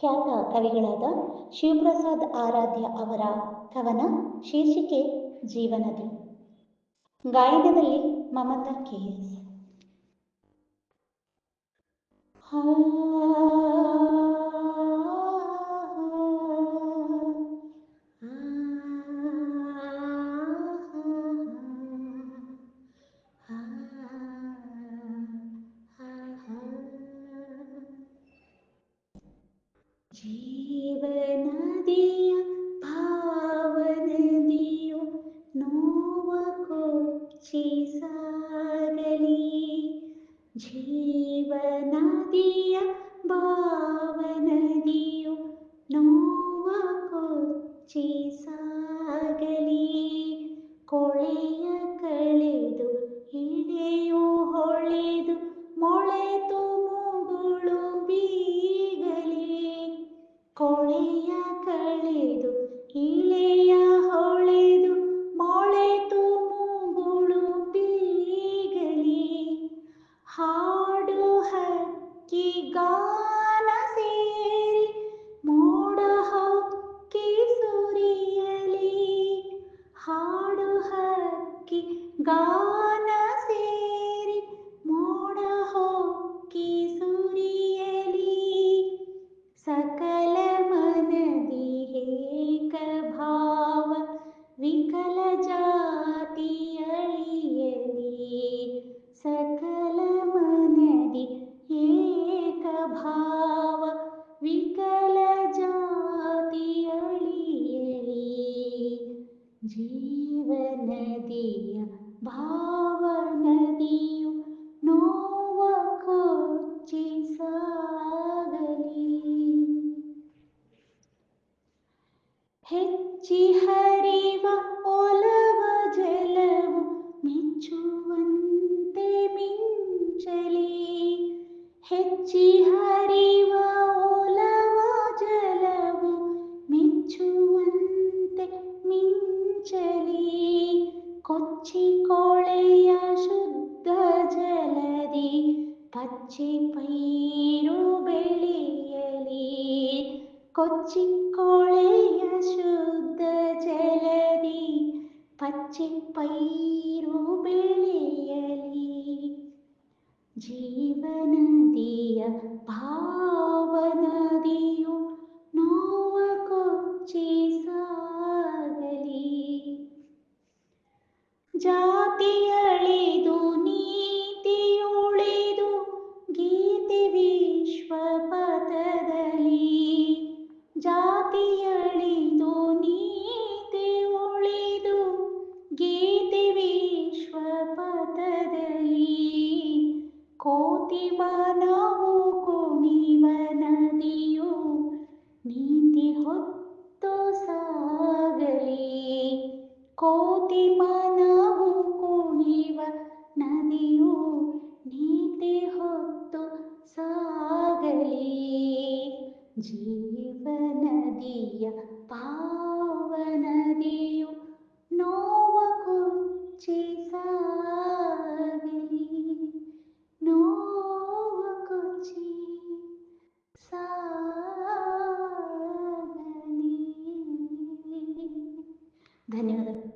ಖ್ಯಾತ ಕವಿಗಳಾದ ಶಿವಪ್ರಸಾದ್ ಆರಾಧ್ಯ ಅವರ ಕವನ ಶೀರ್ಷಿಕೆ ಜೀವನದಿ. ಗಾಯನದಲ್ಲಿ ಮಮತಾ ಕೆ ಎಸ್. जीवनद पावनदि नोचि सा जीवनद ಕಳೆದು ಇಳೆಯ ಹೊಳೆದು ಮೊಳೆತು ಮುಗುಳು ಬೀಗಲಿ ಹಾಡು ಹಕ್ಕಿ ಗಾನ ಸೇರಿ, ಮೋಡ ಹಕ್ಕಿ ಸುರಿಯಲಿ. ಹಾಡು ಹಕ್ಕಿ ಗಾನ ಸೇರಿ ಜೀವನದಿಯ ಭಾವನದಿಯು ನೋವ ಕೊಚ್ಚಿಸಾಗಲಿ ಹೆಚ್ಚಿ ಹರಿವ ಒಲವ ಜಲವು ಮೆಚ್ಚುವಂತೆ ಮಿಂಚಲಿ. ಹೆಚ್ಚಿ ಹರಿವ ಒಲವ ಜಲವು ಮೆಚ್ಚುವಂತೆ കൊച്ചിക്കോളയ ശുദ്ധജലതി പച്ചപ്പൈരു വെള്ളിയലി കൊച്ചിക്കോളയ ശുദ്ധജലതി പച്ചപ്പൈരു വെള്ളിയലി ജീവനദിയ ഭാവനദിയും ಕೋತಿ ಮನವು ಕುಣಿವ ನದಿಯು ನೀತಿ ಹೊತ್ತು ಸಾಗಲಿ. ಕೋತಿ ಮನವು ಕುಣಿವ ನದಿಯು ನೀತಿ ಹೊತ್ತು ಸಾಗಲಿ. ಜೀವನದಿಯ ಪಾವನದಿಯು धन्यवाद।